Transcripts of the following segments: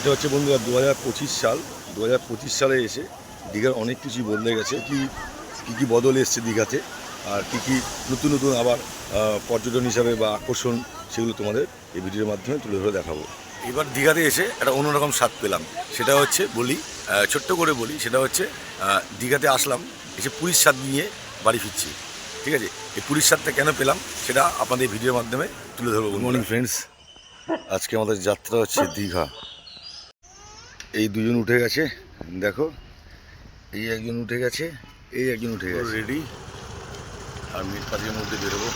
এটা হচ্ছে বন্ধুরা দু হাজার পঁচিশ সাল। দু হাজার পঁচিশ সালে এসে দীঘার অনেক কিছুই বদলে গেছে। কি, কী কী বদল এসছে দীঘাতে আর কী কী নতুন নতুন আবার পর্যটন হিসাবে বা আকর্ষণ সেগুলো তোমাদের এই ভিডিওর মাধ্যমে তুলে ধরে দেখাবো। এবার দীঘাতে এসে একটা অন্যরকম স্বাদ পেলাম। সেটা হচ্ছে বলি ছোট্ট করে বলি, সেটা হচ্ছে দীঘাতে আসলাম, এসে পুরীর স্বাদ নিয়ে বাড়ি ফিরছি। ঠিক আছে? এই পুরীর স্বাদটা কেন পেলাম সেটা আপনাদের ভিডিওর মাধ্যমে তুলে ধরবো গুড মর্নিং ফ্রেন্ডস আজকে আমাদের যাত্রা হচ্ছে দীঘা। এই দুজন উঠে গেছে। দেখো এই একজন উঠে গেছে এই একজন উঠে গেছে। রেডি আর মিনিট পাঁচের মধ্যে বেরোবো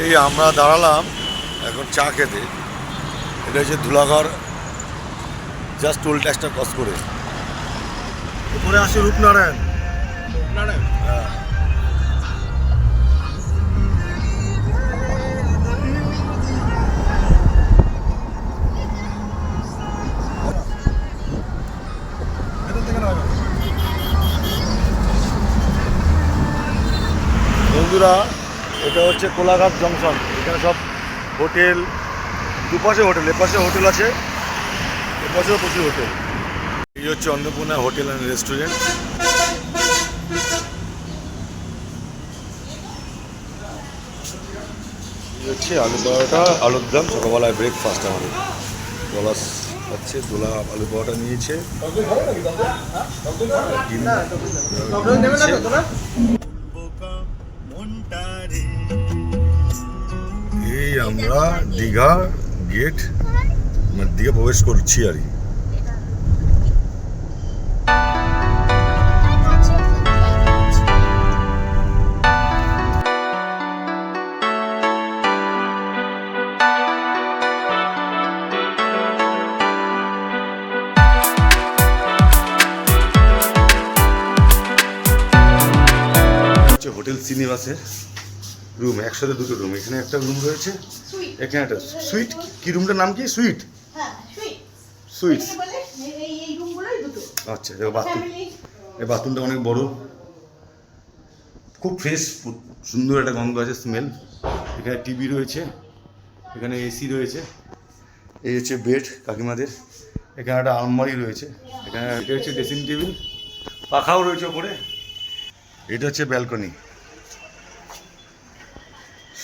এই আমরা দাঁড়ালাম এখন চা খেতে। এটা হচ্ছে ধুলাঘর জাস্ট টোল ট্যাক্সটা ক্রস করে। উপরে আসে রূপনারায়ণ? হ্যাঁ। বন্ধুরা এটা হচ্ছে কোলাঘাট জংশন। এখানে সব হোটেল দুপাশে হোটেল এপাশে হোটেল আছে এপাশেও প্রচুর হোটেল। এই হচ্ছে অন্নপূর্ণা হোটেল অ্যান্ড রেস্টুরেন্ট। হচ্ছে আলু পরোটা আলুর দাম সকালবেলায় ব্রেকফাস্ট আমাদের। পলাশ হচ্ছে দোলা আলু পরোটা নিয়েছে। আমরা দীঘা গেট মানে দীঘা প্রবেশ করছি আর হোটেল শ্রীনিবাসের। রুম একসাথে দুটো রুম। এখানে একটা রুম রয়েছে এখানে একটা সুইট কি রুমটার নাম কি? সুইট হ্যাঁ সুইট আচ্ছা দেখো বাথরুম। এই বাথরুমটা অনেক বড়। খুব ফ্রেশ সুন্দর একটা গন্ধ আছে স্মেল এখানে টিভি রয়েছে এখানে এসি রয়েছে। এই হচ্ছে বেড কাকিমাদের। এখানে একটা আলমারি রয়েছে। এখানে এটা হচ্ছে ড্রেসিং টেবিল পাখাও রয়েছে ওপরে। এটা হচ্ছে ব্যালকনি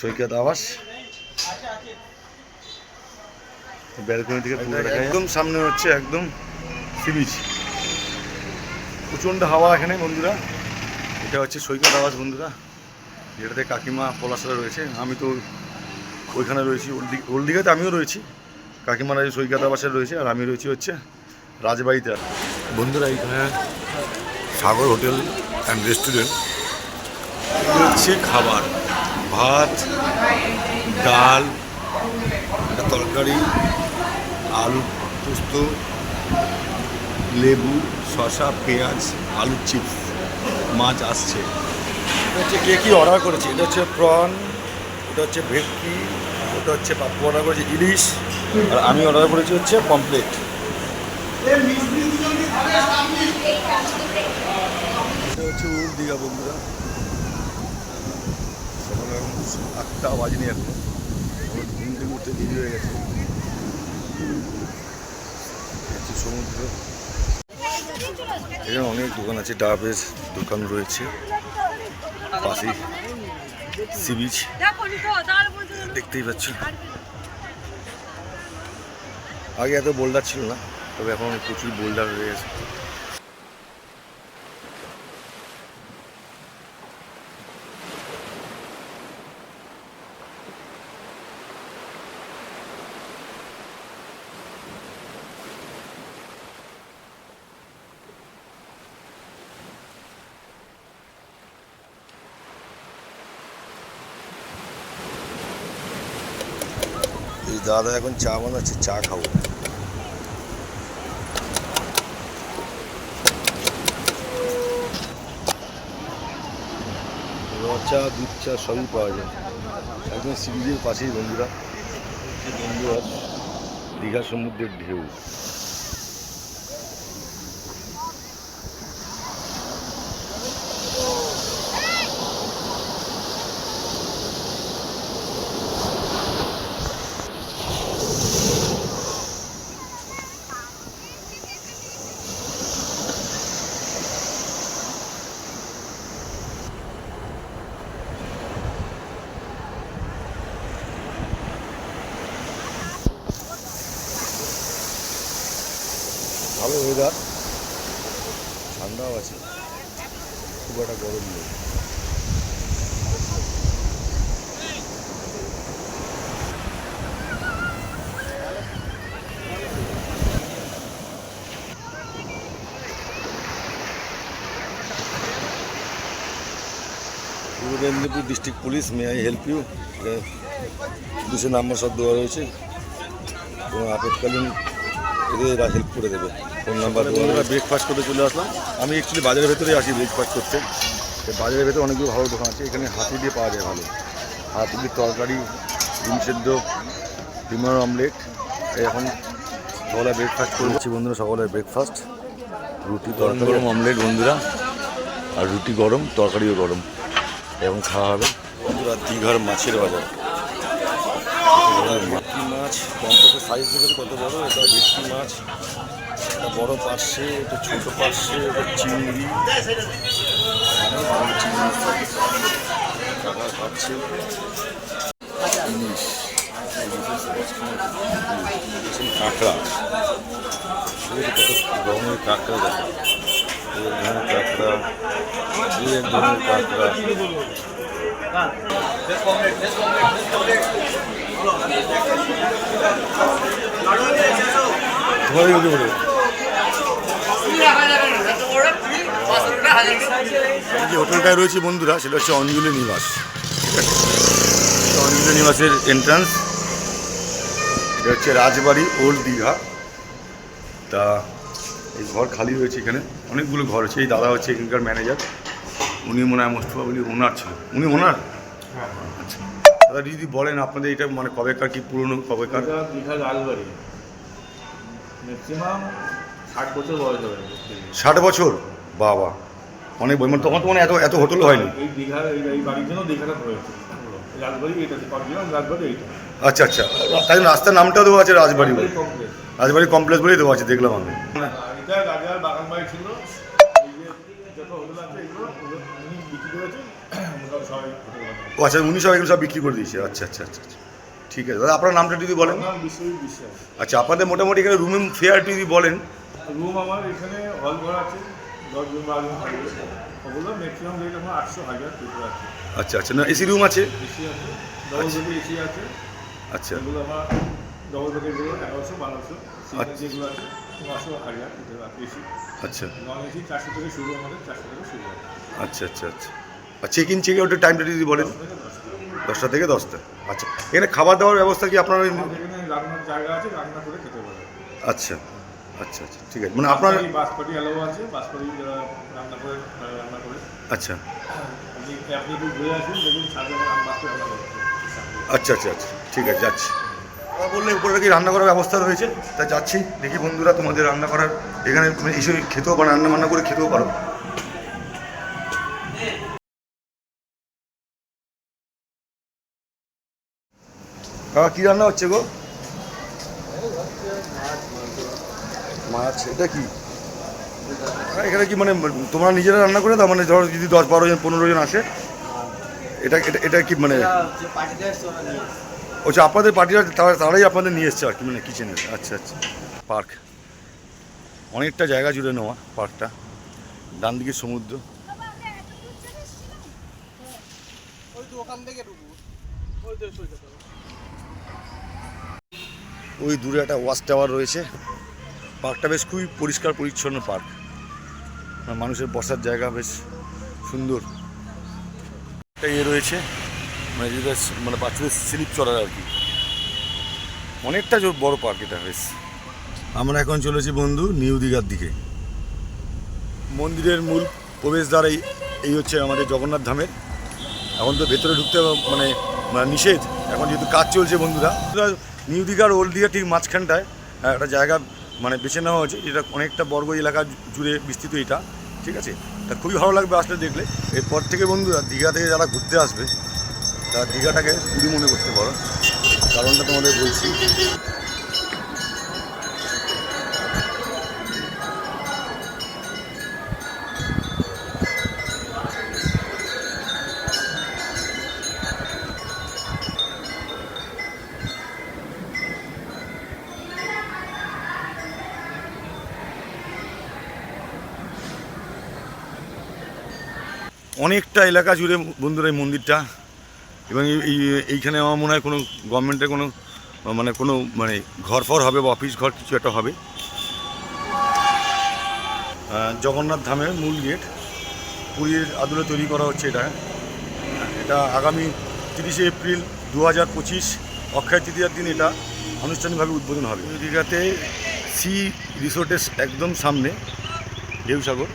সৈকত আবাস ব্যালকনি থেকে। একদম সামনে হচ্ছে একদম সি বিচ প্রচণ্ড হাওয়া এখানে বন্ধুরা। এটা হচ্ছে সৈকত আবাস বন্ধুরা। যেটাতে কাকিমা পলাশরা রয়েছে। আমি তো ওইখানে রয়েছি। ওল্ড দিঘ- ওল্ড আমিও রয়েছি। কাকিমারা সৈকত আবাসে রয়েছে আর আমি রয়েছি হচ্ছে রাজবাড়িতে। বন্ধুরা এইখানে সাগর হোটেল অ্যান্ড রেস্টুরেন্ট হচ্ছে খাবার। ভাত, ডাল তরকারি, আলু পোস্ত, লেবু, শসা, পেঁয়াজ আলু চিপস, মাছ আসছে। এটা হচ্ছে কে কী অর্ডার করেছে? এটা হচ্ছে প্রন এটা হচ্ছে ভেটকি ওটা হচ্ছে পাপ্পু অর্ডার করেছে ইলিশ, আর আমি অর্ডার করেছি হচ্ছে পমপ্লেট হচ্ছে উল দীঘা বন্ধুরা। আটটা বাজেনি এখনও আমার ঘুম থেকে উঠতে দেরি হয়ে গেছে। সমুদ্র। এখানে অনেক দোকান আছে, ডাবের দোকান রয়েছে। পাশেই সি বিচ। দেখতেই পাচ্ছ। আগে এত বোল্ডার ছিল না, তবে এখন প্রচুর বোল্ডার হয়ে দাদা এখন চা বানাচ্ছে, চা খাব। চা দুধ চা সবই পাওয়া যায়। একদম সিবিজের পাশেই বন্ধুরা। বন্ধু বন্ধুরা দীঘা সমুদ্রের ঢেউ। ভালো ওয়েদার ঠান্ডাও আছে। খুব একটা গরম নেই। পূর্ব Medinipur district police may I help you দুশো নাম্বার সব দেওয়া রয়েছে। এবং আপৎকালীন এদের এরা হেল্প করে দেবে। ফোন নাম্বার আমরা ব্রেকফাস্ট করতে চলে আসলাম। আমি অ্যাকচুয়ালি বাজারের ভেতরে আসি ব্রেকফাস্ট করতে। বাজারের ভেতরে অনেকগুলো ভালো দোকান আছে। এখানে হাতি দিয়ে পাওয়া যায় ভালো। হাতি দিয়ে তরকারি ডিম সেদ্ধ ডিমের অমলেট এখন সকালে ব্রেকফাস্ট করছি বন্ধুরা সকালে ব্রেকফাস্ট রুটি তরকারি। গরম অমলেট বন্ধুরা। আর রুটি গরম তরকারিও গরম। এবং খাওয়া হবে। বন্ধুরা দীঘার মাছের বাজার। মাছ কমপক্ষে সাইজ দেখেছে কত বড়? এটা ভেটকি মাছ। এটা বড় পার্শে এটা ছোট পার্শে এটা চিংড়ি। কাকা খাচ্ছে কাঁকড়া কাঁকড়া কাঁকড়া। কাঁকড়া যে হোটেলটায় রয়েছে বন্ধুরা, সেটা হচ্ছে অঞ্জলি নিবাস। অঞ্জলি নিবাসের এন্ট্রান্স এটা হচ্ছে রাজবাড়ি ওল্ড দীঘা। তা, এই ঘর খালি রয়েছে এখানে। অনেকগুলো ঘর আছে। এই দাদা হচ্ছে এখানকার ম্যানেজার উনি মনে হয় মোস্তফা বলি ওনার ছিল উনি ওনার? আচ্ছা। দাদা, যদি বলেন আপনাদের এটা মানে কবেকার কি পুরনো কবেকার? দীঘা রাজবাড়ি ম্যাক্সিমাম ষাট বছর বয়স হবে ষাট বছর? বাবা অনেক বই মানে তখন তো মানে এত এত হোটেল হয়নি। এই দীঘার এই এই বাড়ির জন্য দীঘাটা হয়েছে রাজবাড়ি এটা রাজবাড়ি এইটা। আচ্ছা আচ্ছা। তাই রাস্তার নামটাও দেওয়া আছে রাজবাড়ি বলে। রাজবাড়ি কমপ্লেক্স বলেই দেওয়া আছে দেখলাম আমি। এটা রাজার বাগান বাড়ি ছিল। ও আচ্ছা উনি সব এগুলো সব বিক্রি করে দিয়েছে। আচ্ছা আচ্ছা আচ্ছা আচ্ছা। ঠিক আছে। দাদা আপনার নামটা যদি বলেন। আচ্ছা আপনাদের মোটামুটি এখানে রুম ফেয়ার যদি বলেন রুম আমার এখানে হল ঘর আছে দশ জন বারো জন থাকবে ওগুলো ম্যাক্সিমাম রেট আমার আটশো হাজার পেপার আছে। আচ্ছা আচ্ছা না এসি রুম আছে? এসি আছে ডবল বেডে এসি আছে। আচ্ছা। এগুলো আমার ডবল বেডেরগুলো এগারোশো বারোশো সিঙ্গেল আচ্ছা। যেগুলো আছে নশো হাজার আছে এসি আচ্ছা। নন এসি চারশো থেকে শুরু আমাদের চারশো থেকে শুরু হয় আচ্ছা আচ্ছা আচ্ছা। আর চেক ইন চেক আউটের টাইমটা যদি বলেন। দশটা থেকে দশটা। আচ্ছা এখানে খাবার দাবার ব্যবস্থা কি আপনারা এখানে রান্নার জায়গা আছে রান্না করে খেতে পারে আচ্ছা। আচ্ছা আচ্ছা ঠিক আছে। মানে আপনার বাসপাটি অ্যালাও আছে বাসপাটি যারা রান্না করে রান্না করে। আচ্ছা। আপনি আপনি একটু ঘুরে আসুন দেখুন সাথে বাসপাটি রান্না করছে আচ্ছা আচ্ছা আচ্ছা ঠিক আছে যাচ্ছি। দাদা বললে উপরে নাকি রান্না করার ব্যবস্থা রয়েছে তাই যাচ্ছি দেখি বন্ধুরা তোমাদের রান্না করার এখানে তুমি এসে খেতেও পারো রান্না বান্না করে খেতেও পারো। কাকা কী রান্না হচ্ছে গো? মাছ এটা কি? এখানে কি মানে তোমরা নিজেরা রান্না করে দাও মানে ধরো যদি দশ বারো জন পনেরো জন আসে এটা এটা কি মানে? আচ্ছা আপনাদের পার্টিরা তারা- তারাই আপনাদের নিয়ে এসছে আর কি মানে কিচেনে আচ্ছা আচ্ছা। পার্ক। অনেকটা জায়গা জুড়ে নেওয়া পার্কটা। ডান দিকে সমুদ্র ওই দূরে একটা ওয়াচ টাওয়ার রয়েছে। পার্কটা বেশ খুবই পরিষ্কার, পরিচ্ছন্ন পার্ক। মানে মানুষের বসার জায়গা বেশ সুন্দর। একটা ইয়ে রয়েছে মানে যেটা মানে বাচ্চাদের স্লিপ চড়ার আর কি। অনেকটা বড় পার্ক এটা বেশ। আমরা এখন চলেছি বন্ধু নিউ দীঘার দিকে। মন্দিরের মূল প্রবেশদ্বার এই এই হচ্ছে আমাদের জগন্নাথ ধামের। এখন তো ভেতরে ঢুকতে মানে মানে নিষেধ। এখন যেহেতু কাজ চলছে বন্ধুরা। নিউ দীঘার ওল্ড দীঘা ঠিক মাঝখানটায় একটা জায়গা মানে বেছে নেওয়া হয়েছে এটা অনেকটা বর্গ এলাকা জুড়ে বিস্তৃত এটা, ঠিক আছে? তা খুবই ভালো লাগবে আসলে দেখলে। এরপর থেকে বন্ধুরা, দীঘা থেকে যারা ঘুরতে আসবে, তারা দীঘাটাকে পুরী মনে করতে পারো। কারণটা তোমাদের বলছি। অনেকটা এলাকা জুড়ে বন্ধুরা এই মন্দিরটা এবং এই- এই, এইখানে আমার মনে হয় কোনো গভর্নমেন্টের কোনো মানে কোনো মানে ঘর ফর হবে বা অফিস ঘর কিছু একটা হবে। জগন্নাথ ধামের মূল গেট, পুরীর আদলে তৈরি করা হচ্ছে এটা। এটা আগামী তিরিশে এপ্রিল দু হাজার পঁচিশ, অক্ষয় তৃতীয়ার দিন এটা আনুষ্ঠানিকভাবে উদ্বোধন হবে। দীঘাতে সি রিসোর্টের একদম সামনে ঢেউসাগর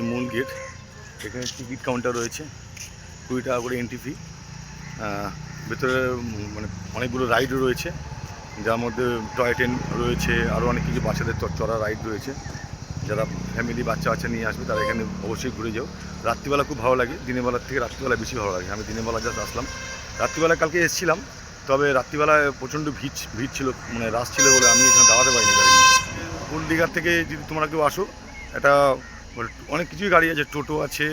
যে মূল গেট এখানে টিকিট কাউন্টার রয়েছে, কুড়ি টাকা করে এন্ট্রি ফি ভেতরে মানে অনেকগুলো রাইডও রয়েছে, যার মধ্যে টয় ট্রেন রয়েছে আরও অনেক কিছু বাচ্চাদের চড়া রাইড রয়েছে। যারা ফ্যামিলি বাচ্চা বাচ্চা নিয়ে আসবে, তারা এখানে অবশ্যই ঘুরে যাও। রাত্রিবেলা খুব ভালো লাগে দিনের বেলার থেকে রাত্রিবেলা বেশি ভালো লাগে। আমি দিনের বেলা জাস্ট আসলাম। রাত্রিবেলা কালকে এসেছিলাম, তবে রাত্রিবেলায় প্রচণ্ড ভিড় ভিড় ছিল মানে রাস ছিল বলে আমি এখানে দাঁড়াতে পারিনি গাড়ি ফুল দীঘার থেকে যদি তোমরা কেউ আসো, এটা অনেক কিছুই গাড়ি আছে টোটো আছে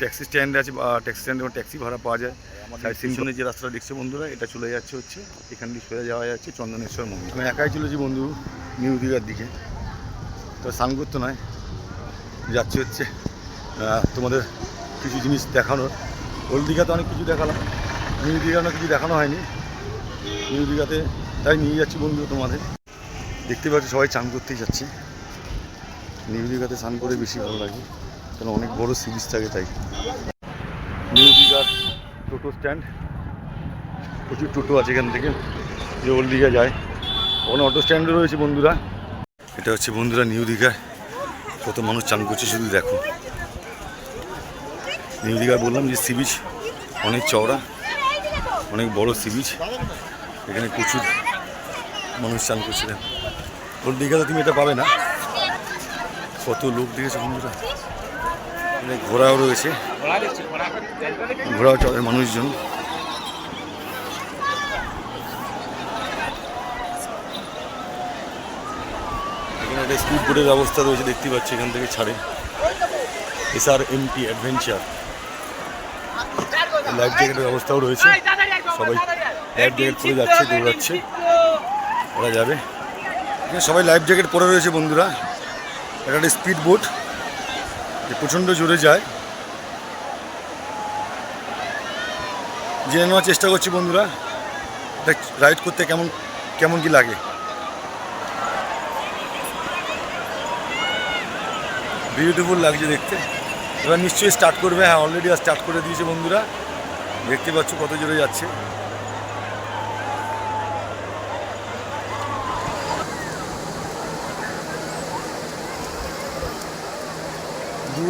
ট্যাক্সি স্ট্যান্ড আছে বা ট্যাক্সি স্ট্যান্ডে ট্যাক্সি ভাড়া পাওয়া যায়। সাইড যে রাস্তাটা দেখছে বন্ধুরা এটা চলে যাচ্ছে হচ্ছে এখান দিয়ে সোজা যাওয়া যাচ্ছে চন্দনেশ্বর মন্দির। আমি একাই চলেছি বন্ধু নিউ দীঘার দিকে। তো স্নান করতে নয় যাচ্ছে হচ্ছে তোমাদের কিছু জিনিস দেখানোর। ওল্ড দীঘাতে অনেক কিছু দেখালাম নিউ দীঘা অনেক কিছু দেখানো হয়নি। নিউ দীঘাতে তাই নিয়ে যাচ্ছি বন্ধু তোমাদের। দেখতে পাচ্ছি সবাই চান করতেই যাচ্ছে। নিউ দীঘাতে স্নান করে বেশি ভালো লাগে কারণ অনেক বড় সি বিচ থাকে তাই। নিউ দীঘার টোটো স্ট্যান্ড, প্রচুর টোটো আছে এখান থেকে, যে ওল্ড দীঘা যায়। ওখানে অটো স্ট্যান্ডও রয়েছে বন্ধুরা। এটা হচ্ছে বন্ধুরা নিউ দীঘায় কত মানুষ চান করছে শুধু দেখো। নিউ দীঘায় বললাম যে সি বিচ অনেক চওড়া, অনেক বড় সি বিচ এখানে প্রচুর মানুষ চান করছে। দেখো ওল্ড দীঘাতে তুমি এটা পাবে না। কত লোক দেখেছ বন্ধুরা? ঘোড়াও রয়েছে। ঘোড়াও চলে মানুষজন। এখানে একটা স্পিড বোর্ডের ব্যবস্থা রয়েছে, দেখতে পাচ্ছি এখান থেকে ছাড়ে। S R M T adventure life জ্যাকেটের ব্যবস্থাও রয়েছে। সবাই লাইফ জ্যাকেট পরে যাচ্ছে, দৌড়াচ্ছে। ওরা যাবে। সবাই লাইফ জ্যাকেট পরে রয়েছে বন্ধুরা। এটা একটা স্পিড বোট যে প্রচণ্ড জোরে যায়। জেনে নেওয়ার চেষ্টা করছি বন্ধুরা এটা রাইড করতে কেমন কেমন কি লাগে। বিউটিফুল লাগছে দেখতে। এবার নিশ্চয়ই স্টার্ট করবে হ্যাঁ অলরেডি আর স্টার্ট করে দিয়েছে বন্ধুরা। দেখতে পাচ্ছ কত জোরে যাচ্ছে।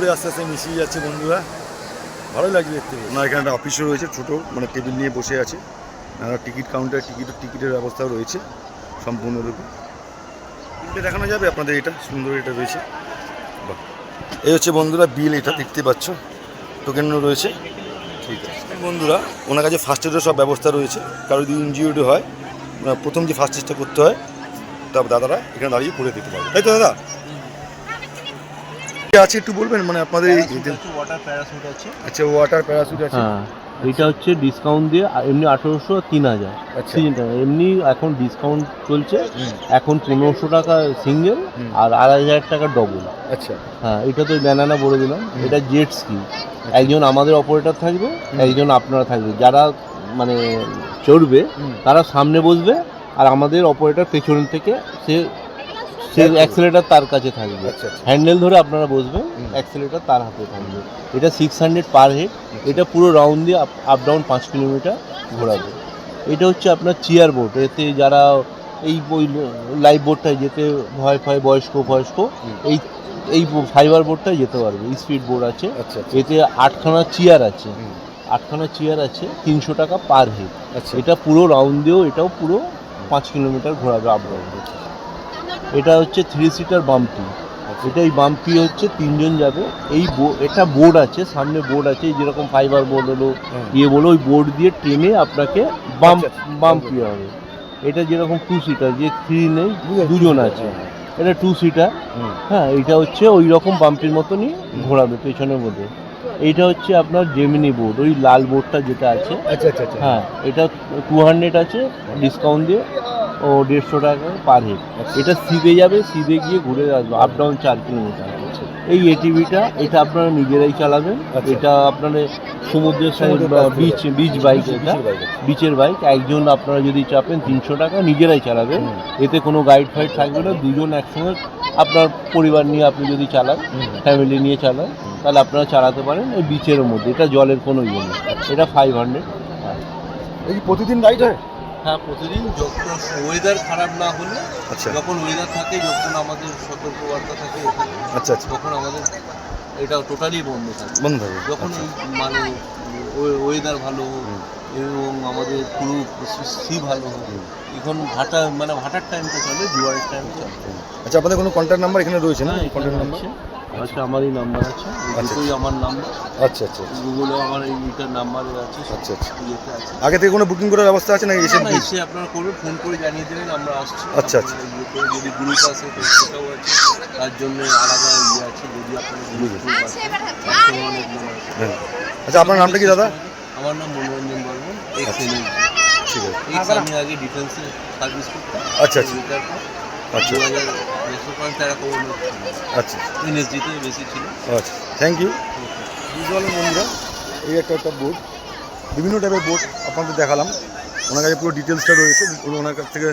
দূরে আস্তে আস্তে মিশিয়ে যাচ্ছে বন্ধুরা। ভালোই লাগছে দেখতে। ওনার এখানে একটা অফিসও রয়েছে, ছোটো মানে টেবিল নিয়ে বসে আছে। টিকিট কাউন্টার টিকিট টিকিটের ব্যবস্থাও রয়েছে, সম্পূর্ণরূপে। দেখানো যাবে আপনাদের এটা, সুন্দর এটা রয়েছে। এই হচ্ছে বন্ধুরা বিল, এটা দেখতে পাচ্ছ। টোকেনও রয়েছে। ঠিক আছে। বন্ধুরা, ওনার কাছে ফার্স্ট এডের সব ব্যবস্থা রয়েছে। কারও যদি ইনজিওর্ড হয় প্রথম যে ফার্স্ট এডটা করতে হয় তারপর দাদারা এখানে দাঁড়িয়ে করে দিতে পারবে। তাই তো দাদা? আছে একটু বলবেন? মানে আপনাদের এই ওয়াটার প্যারাসুট আছে। আচ্ছা ওয়াটার প্যারাসুট আছে। হ্যাঁ এটা হচ্ছে ডিসকাউন্ট দিয়ে আর এমনি আঠেরোশো তিন হাজার। আচ্ছা। সিজনটা এমনি এখন ডিসকাউন্ট চলছে। এখন পনেরোশো টাকা সিঙ্গেল আর আড়াই হাজার টাকা ডবল আচ্ছা। হ্যাঁ এটা তো ব্যানানা বলে দিলাম। এটা জেট স্কি একজন আমাদের অপারেটর থাকবে একজন আপনারা থাকবে। যারা মানে চড়বে তারা সামনে বসবে আর আমাদের অপারেটর পেছন থেকে সে সে Back অ্যাক্সেলেটার তার কাছে থাকবে। আচ্ছা আচ্ছা। হ্যান্ডেল ধরে আপনারা বসবেন। অ্যাক্সেলেটার তার হাতে থাকবে। এটা সিক্স হান্ড্রেড পার হেড এটা পুরো রাউন্ড দিয়ে আপ ডাউন পাঁচ কিলোমিটার ঘোরাবে। এটা হচ্ছে আপনার চেয়ার বোট এতে যারা এই ওই লাইভ বোটটায় যেতে ভয় ভয় বয়স্ক বয়স্ক এই এই ফাইবার বোটটায় যেতে পারবে। স্পিড বোট আছে। আচ্ছা আচ্ছা। এতে আটখানা চেয়ার আছে। আটখানা চেয়ার আছে তিনশো টাকা পার হেড আচ্ছা। এটা পুরো রাউন্ড দিয়েও এটাও পুরো পাঁচ কিলোমিটার ঘোরাবে আপ ডাউন এটা হচ্ছে থ্রি সিটার বাম্পি। এটা এই বাম্পি হচ্ছে তিনজন যাবে। এই এটা বোর্ড আছে সামনে বোর্ড আছে এই যেরকম ফাইবার বোর্ড হলো হুম। ইয়ে বলো ওই বোর্ড দিয়ে টেনে আপনাকে বাম্প আচ্ছা, আচ্ছা। বাম্পি হবে। এটা যেরকম টু সিটার যে থ্রি নেই দুজন আছে এটা টু সিটার হ্যাঁ এটা হচ্ছে ওই রকম বাম্পির মতনই ঘোরাবে পেছনের মধ্যে। এইটা হচ্ছে আপনার জেমিনি বোর্ড ওই লাল বোর্ডটা যেটা আছে। আচ্ছা আচ্ছা আচ্ছা। হ্যাঁ এটা টু হান্ড্রেড আছে ডিসকাউন্ট দিয়ে। ও দেড়শো টাকা পার হেড আচ্ছা। এটা সিধে যাবে সিধে গিয়ে ঘুরে আসবে আপ ডাউন চার কিলোমিটার এই এটিভিটা এটা আপনারা নিজেরাই চালাবেন। আচ্ছা। এটা আপনারা সমুদ্রের সাইড বা বিচ বিচ বাইক এটা। বিচের বাইক আছে। বিচের বাইক একজন আপনারা যদি চাপেন তিনশো টাকা নিজেরাই চালাবেন। এতে কোনো গাইড ফাইড থাকবে না দুজন একসঙ্গে আপনার পরিবার নিয়ে আপনি যদি চালান ফ্যামিলি নিয়ে চালান তাহলে আপনারা চালাতে পারেন এই বিচের মধ্যে। এটা জলের কোনো ইয়ে নেই। এটা ফাইভ হান্ড্রেড এই প্রতিদিন রাইড হয়? হ্যাঁ প্রতিদিন যখন ওয়েদার খারাপ না হলে আচ্ছা। যখন ওয়েদার থাকে যখন আমাদের সতর্কবার্তা থাকে আচ্ছা আচ্ছা। তখন আমাদের এটা টোটালি বন্ধ থাকে। বন্ধ থাকবে যখন আচ্ছা। মানে ওয়েদার ভালো এবং আমাদের পুরো সি ভালো এখন ভাটা মানে ভাটার টাইমটা চলে জোয়ারের টাইম চলে। আচ্ছা আপনাদের কোনো কন্ট্যাক্ট নাম্বার এখানে রয়েছে না? Contact number. আচ্ছা আমারই নাম্বার আছে। এই আচ্ছা। দুটোই আমার নাম্বার আচ্ছা আচ্ছা গুগলে আমার এই মিটার নাম্বার আছে আচ্ছা আচ্ছা। ইয়েতে আছে। আগে থেকে কোনো বুকিং করার ব্যবস্থা আছে নাকি এসে এসে আপনারা করবেন ফোন করে জানিয়ে দেবেন আমরা আসছি। আচ্ছা, আচ্ছা। ইয়ে যদি গ্রুপ আছে তো সেটাও আছে তার জন্য আলাদা ইয়ে আছে যদি আপনার গ্রুপ আছে আছে। হ্যাঁ আচ্ছা আপনার নামটা কি দাদা? আমার নাম মনোরঞ্জন বর্মন আচ্ছা। ঠিক আছে। আমি আগে ডিফেন্সে সার্ভিস করতাম আচ্ছা, আচ্ছা। আচ্ছা। আচ্ছা। থ্যাংক ইউ বিজুয়াল বন্ধুরা এই একটা একটা বোর্ড বিভিন্ন টাইপের বোর্ড আপনাদের দেখালাম। ওনার কাছে পুরো ডিটেলসটা রয়েছে। ওনার কাছ থেকে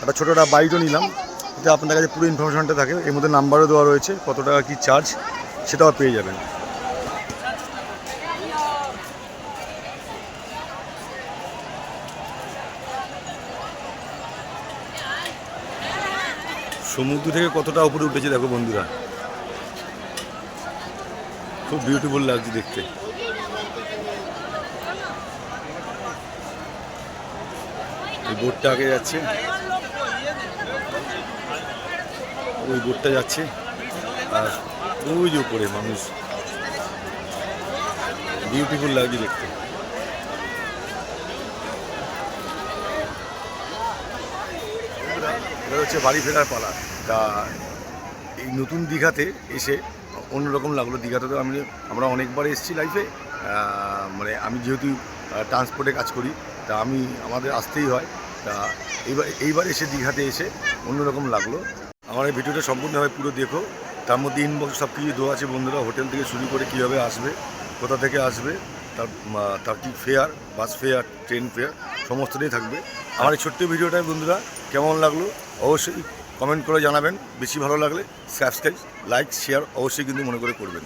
একটা ছোটো একটা বাইটও নিলাম। এতে আপনাদের কাছে পুরো ইনফরমেশনটা থাকে। এর মধ্যে নাম্বারও দেওয়া রয়েছে, কত টাকা কী চার্জ সেটাও পেয়ে যাবেন। সমুদ্র থেকে কতটা উপরে উঠেছে দেখো বন্ধুরা। খুব বিউটিফুল লাগছে দেখতে। এই বোটটা আগে যাচ্ছে। ওই বোটটা যাচ্ছে। আর ওই যে উপরে মানুষ। বিউটিফুল লাগছে দেখতে। হচ্ছে বাড়ি ফেরার পালা। তা এই নতুন দীঘাতে এসে অন্যরকম লাগল। দীঘাতে তো আমি, আমরা অনেকবার এসেছি লাইফে মানে আমি যেহেতু ট্রান্সপোর্টে কাজ করি, তা আমি, আমাদের আসতেই হয়। তা এইবার এইবার এসে দীঘাতে এসে অন্যরকম লাগল। আমার এই ভিডিওটা সম্পূর্ণভাবে পুরো দেখো। তার মধ্যে ইনবক্স সব কিছু দেওয়া আছে বন্ধুরা। হোটেল থেকে শুরু করে কীভাবে আসবে, কোথা থেকে আসবে, তার তার কি fare bus fare train fare সমস্তটাই থাকবে। আমার এই ছোট্ট ভিডিওটা বন্ধুরা কেমন লাগল অবশ্যই কমেন্ট করে জানাবেন। বেশি ভালো লাগলে সাবস্ক্রাইব লাইক শেয়ার অবশ্যই কিন্তু মনে করে করবেন।